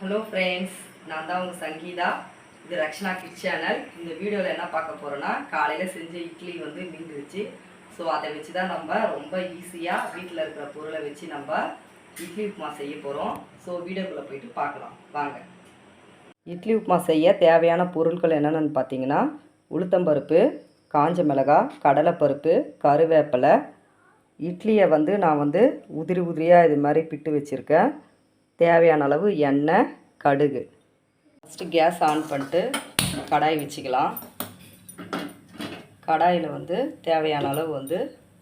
Hello friends நான் தான் உங்கள் சங்கீதா. இது ரக்ஷனா கிட் சேனல் இந்த வீடியோவில் என்ன பார்க்க போகிறோன்னா காலையில் செஞ்ச இட்லி வந்து மீந்துருச்சு. ஸோ அதை வச்சு தான் நம்ம ரொம்ப ஈஸியாக வீட்டில் இருக்கிற பொருளை வச்சு நம்ம இட்லி உப்புமா செய்ய போகிறோம் ஸோ வீடியோக்குள்ளே போயிட்டு பார்க்கலாம். வாங்க. இட்லி உப்புமா செய்ய தேவையான பொருட்கள் என்னென்னு பார்த்தீங்கன்னா உளுத்தம்பருப்பு காஞ்ச மிளகாய் கடலைப்பருப்பு கருவேப்பிலை. இட்லியை வந்து நான் வந்து உதிரி உதிரியாக இது மாதிரி பிட்டு வச்சுருக்கேன். தேவையான அளவு எண்ணெய் கடுகு. ஃபஸ்ட்டு கேஸ் ஆன் பண்ணிட்டு கடாய் வச்சுக்கலாம். கடாயில் வந்து தேவையான அளவு வந்து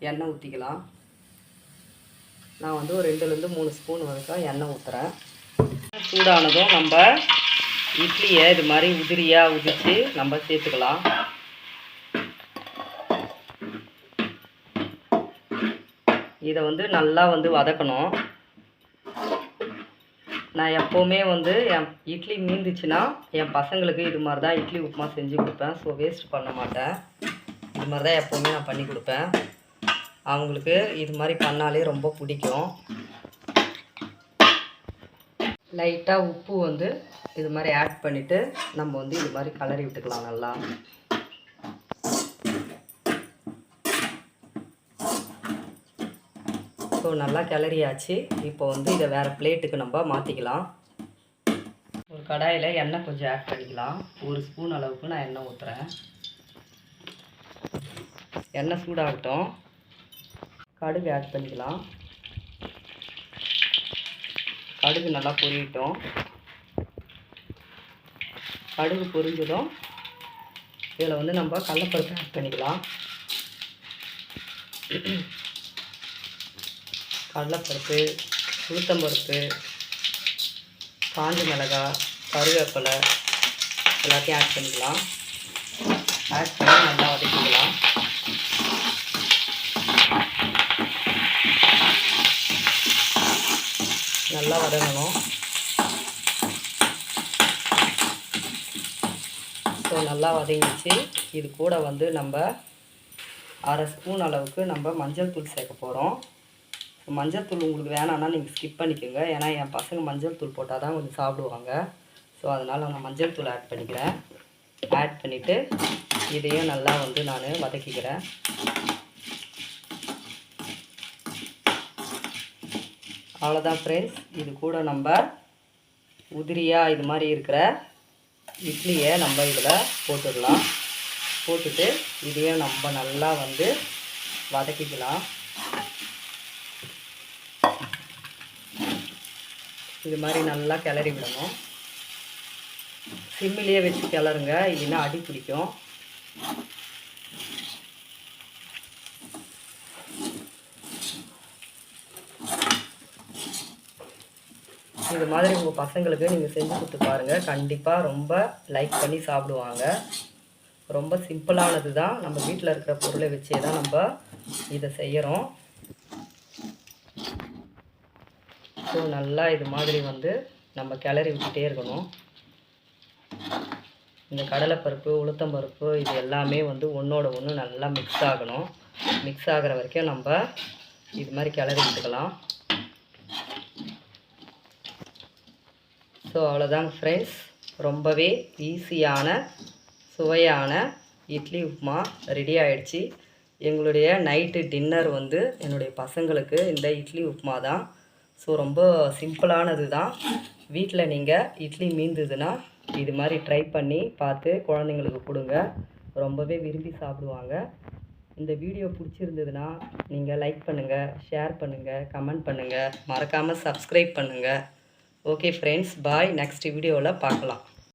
எண்ணெய் ஊற்றிக்கலாம் நான் வந்து ஒரு ரெண்டுலேருந்து மூணு ஸ்பூன் வரைக்கும் எண்ணெய் ஊற்றுறேன் சூடானதும் நம்ம இட்லியை இது மாதிரி உதிரியாக உதித்து நம்ம சேர்த்துக்கலாம். இதை வந்து நல்லா வந்து வதக்கணும். நான் எப்போவுமே வந்து என் இட்லி மீந்துச்சுன்னா என் பசங்களுக்கு இது மாதிரி தான் இட்லி உப்புமா செஞ்சு கொடுப்பேன். ஸோ வேஸ்ட் பண்ண மாட்டேன். இது மாதிரி தான் எப்போவுமே நான் பண்ணி கொடுப்பேன். அவங்களுக்கு இது மாதிரி பண்ணாலே ரொம்ப பிடிக்கும். லைட்டாக உப்பு வந்து இது மாதிரி ஆட் பண்ணிவிட்டு நம்ம வந்து இது மாதிரி கலரி விட்டுக்கலாம் நல்லா. ஸோ நல்லா கிளறியாச்சு. இப்போ வந்து இதை வேறு பிளேட்டுக்கு நம்ம மாற்றிக்கலாம் ஒரு கடாயில் எண்ணெய் கொஞ்சம் ஆட் பண்ணிக்கலாம். ஒரு ஸ்பூன் அளவுக்கு நான் எண்ணெய் ஊற்றுறேன் எண்ணெய் சூடாகட்டும். கடுகு ஆட் பண்ணிக்கலாம். கடுகு நல்லா பொரியட்டும். கடுகு பொரிஞ்சதும் இதில் வந்து நம்ம கடலப்பருப்பு ஆட் பண்ணிக்கலாம். கடலைப்பருப்பு உளுத்தம்பருப்பு காஞ்ச மிளகாய் கருவேப்பிலை எல்லாத்தையும் ஆட் பண்ணிக்கலாம். ஆட் பண்ணி நல்லா வதக்கிக்கலாம். நல்லா வதங்கணும். ஸோ நல்லா வதங்கிச்சு இது கூட வந்து நம்ம அரை ஸ்பூன் அளவுக்கு நம்ம மஞ்சள் தூள் சேர்க்க போகிறோம் மஞ்சள் தூள் உங்களுக்கு வேணாம்னா நீங்கள் ஸ்கிப் பண்ணிக்கோங்க. ஏன்னா என் பசங்க மஞ்சள் தூள் போட்டால் தான் கொஞ்சம் சாப்பிடுவாங்க. ஸோ அதனால் நான் மஞ்சள் தூள் ஆட் பண்ணிக்கிறேன். ஆட் பண்ணிவிட்டு இதையும் நல்லா வந்து நான் வதக்கிக்கிறேன். அவ்வளோதான் ஃப்ரெண்ட்ஸ் இது கூட நம்ம உதிரியாக இது மாதிரி இருக்கிற இட்லியை நம்ம இதில் போட்டுடலாம். போட்டுட்டு இதையும் நம்ம நல்லா வந்து வதக்கிக்கலாம். இது மாதிரி நல்லா கிளறி விடணும். சிம்மிலேயே வச்சு கிளறுங்க இல்லைன்னா அடி பிடிக்கும். இது மாதிரி உங்கள் பசங்களுக்கு நீங்கள் செஞ்சு கொடுத்து பாருங்கள் கண்டிப்பாக ரொம்ப லைக் பண்ணி சாப்பிடுவாங்க. ரொம்ப சிம்பிளானது தான் நம்ம வீட்டில் இருக்கிற பொருளை வச்சே தான் நம்ம இதை செய்கிறோம் ஸோ நல்லா இது மாதிரி வந்து நம்ம கிளறி விட்டுட்டே இருக்கணும். இந்த கடலைப்பருப்பு உளுத்தம்பருப்பு இது எல்லாமே வந்து ஒன்றோட ஒன்று நல்லா மிக்ஸ் ஆகணும். மிக்ஸ் ஆகிற வரைக்கும் நம்ம இது மாதிரி கிளறி விட்டுக்கலாம். ஸோ அவ்வளோதாங்க ஃப்ரெண்ட்ஸ் ரொம்பவே ஈஸியான சுவையான இட்லி உப்புமா ரெடி ஆகிடுச்சி எங்களுடைய நைட்டு டின்னர் வந்து என்னுடைய பசங்களுக்கு இந்த இட்லி உப்புமா தான் ஸோ ரொம்ப சிம்பிளானது தான். வீட்டில் நீங்கள் இட்லி மீந்ததுன்னா இது மாதிரி ட்ரை பண்ணி பார்த்து குழந்தைங்களுக்கு கொடுங்க. ரொம்பவே விரும்பி சாப்பிடுவாங்க. இந்த வீடியோ பிடிச்சிருந்ததுன்னா நீங்கள் லைக் பண்ணுங்கள் ஷேர் பண்ணுங்கள் கமெண்ட் பண்ணுங்கள் மறக்காமல் சப்ஸ்கிரைப் பண்ணுங்கள் ஓகே ஃப்ரெண்ட்ஸ் பாய் நெக்ஸ்ட் வீடியோவில் பார்க்கலாம்.